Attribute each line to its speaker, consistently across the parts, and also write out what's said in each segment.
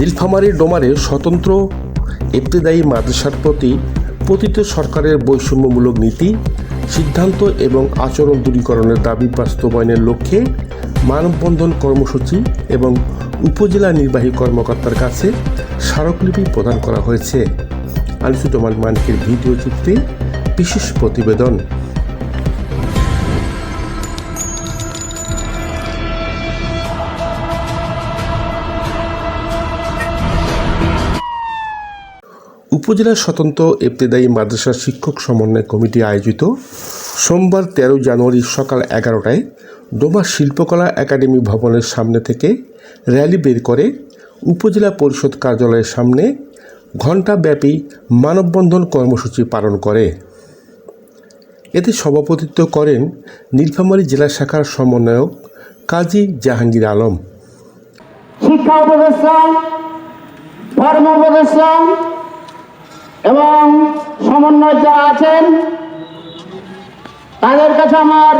Speaker 1: নীলফামারীর ডোমারে স্বতন্ত্র ইবতেদায়ী মাদ্রাসার প্রতি পতিত সরকারের বৈষম্যমূলক নীতি, সিদ্ধান্ত এবং আচরণ দূরীকরণের দাবি বাস্তবায়নের লক্ষ্যে মানববন্ধন কর্মসূচি এবং উপজেলা নির্বাহী কর্মকর্তার কাছে স্মারকলিপি প্রদান করা হয়েছে। আনিসুজ্জামান মানিকের ভিডিও চিত্রে বিশেষ প্রতিবেদন। উপজেলা স্বতন্ত্র ইবতেদায়ী মাদ্রাসা শিক্ষক সমন্বয় কমিটি আয়োজিত সোমবার তেরো জানুয়ারি সকাল এগারোটায় ডোমা শিল্পকলা একাডেমি ভবনের সামনে থেকে র্যালি বের করে উপজেলা পরিষদ কার্যালয়ের সামনে ঘণ্টাব্যাপী মানববন্ধন কর্মসূচি পালন করে। এতে সভাপতিত্ব করেন নীলফামারী জেলা শাখার সমন্বয়ক কাজী জাহাঙ্গীর আলম।
Speaker 2: শিক্ষা উপদেষ্টা এবং সমন্বয় যারা আছেন, তাদের কাছে আমার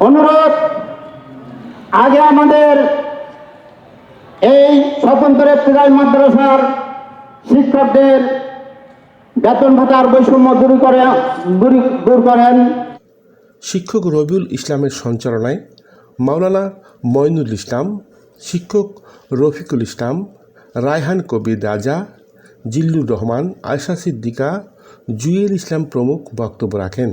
Speaker 2: অনুরোধ, আগে আমাদের এই স্বতন্ত্র প্রায় মাদ্রাসার শিক্ষকদের বেতন ভাতার বৈষম্য দূর করে, দূরী- করেন।
Speaker 1: শিক্ষক রবিউল ইসলামের সঞ্চালনায় মাওলানা ময়নুল ইসলাম, শিক্ষক রফিকুল ইসলাম, রায়হান কবির রাজা জিল্লুর রহমান আয়সা সিদ্দিকা জুয়েল ইসলাম প্রমুখ বক্তব্য রাখেন।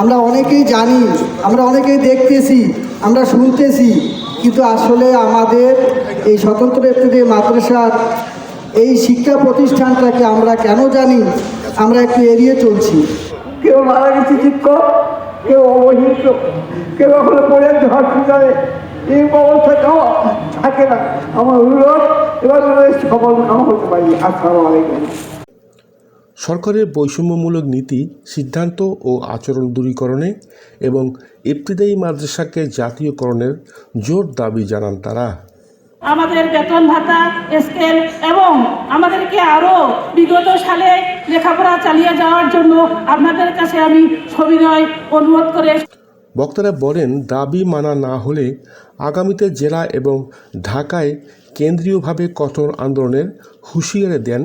Speaker 3: আমরা অনেকেই জানি আমরা অনেকেই দেখতেছি আমরা শুনতেছি কিন্তু আসলে আমাদের এই স্বতন্ত্র ব্যক্তি মাদ্রাসার এই শিক্ষা প্রতিষ্ঠানটাকে আমরা কেন জানি আমরা একটু এড়িয়ে চলছি।
Speaker 2: কেউ মারা গেছে শিক্ষক? কেউ অবহিত, কেউ এখনও পর্যন্ত হসপিটালে এই অবস্থাটাও থাকে না। আমার অনুরোধ, এবার সফল কামা হতে পারি। আসসালামু আলাইকুম।
Speaker 1: সরকারের বৈষম্যমূলক নীতি, সিদ্ধান্ত ও আচরণ দূরীকরণে এবং ইবতিদায়ী মাদ্রাসাকে জাতীয়করণের জোর দাবি জানান তারা।
Speaker 4: আমাদের বেতন ভাতা স্কেল এবং আমাদেরকে আরও বিগত সালে লেখাপড়া চালিয়ে যাওয়ার জন্য আপনাদের কাছে আমি সবিনয় অনুরোধ করে
Speaker 1: বক্তারা বলেন দাবি মানা না হলে আগামীতে জেলা এবং ঢাকায় কেন্দ্রীয়ভাবে কঠোর আন্দোলনের হুঁশিয়ারি দেন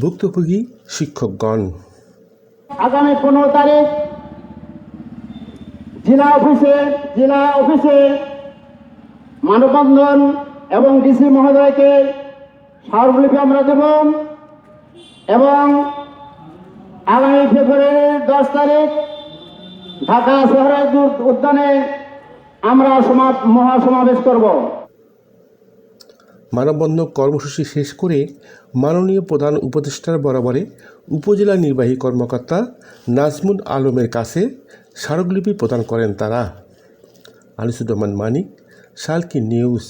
Speaker 1: ভুক্তভোগী শিক্ষকগণ।
Speaker 2: আগামী পনেরো তারিখ জেলা অফিসে জেলা অফিসে মানববন্ধন এবং ডিসি মহোদয়কে স্মারকলিপি আমরা দেব এবং আগামী ফেব্রুয়ারির দশ তারিখ ঢাকা শহরের উদ্যানে আমরা সমা, মহাসমাবেশ করব।
Speaker 1: মানববন্ধন কর্মসূচি শেষ করে মাননীয় প্রধান উপদেষ্টার বরাবরে উপজেলা নির্বাহী কর্মকর্তা নাজমুল আলমের কাছে স্মারকলিপি প্রদান করেন তারা। আনিসুজ্জামান মানিক সালকি নিউজ।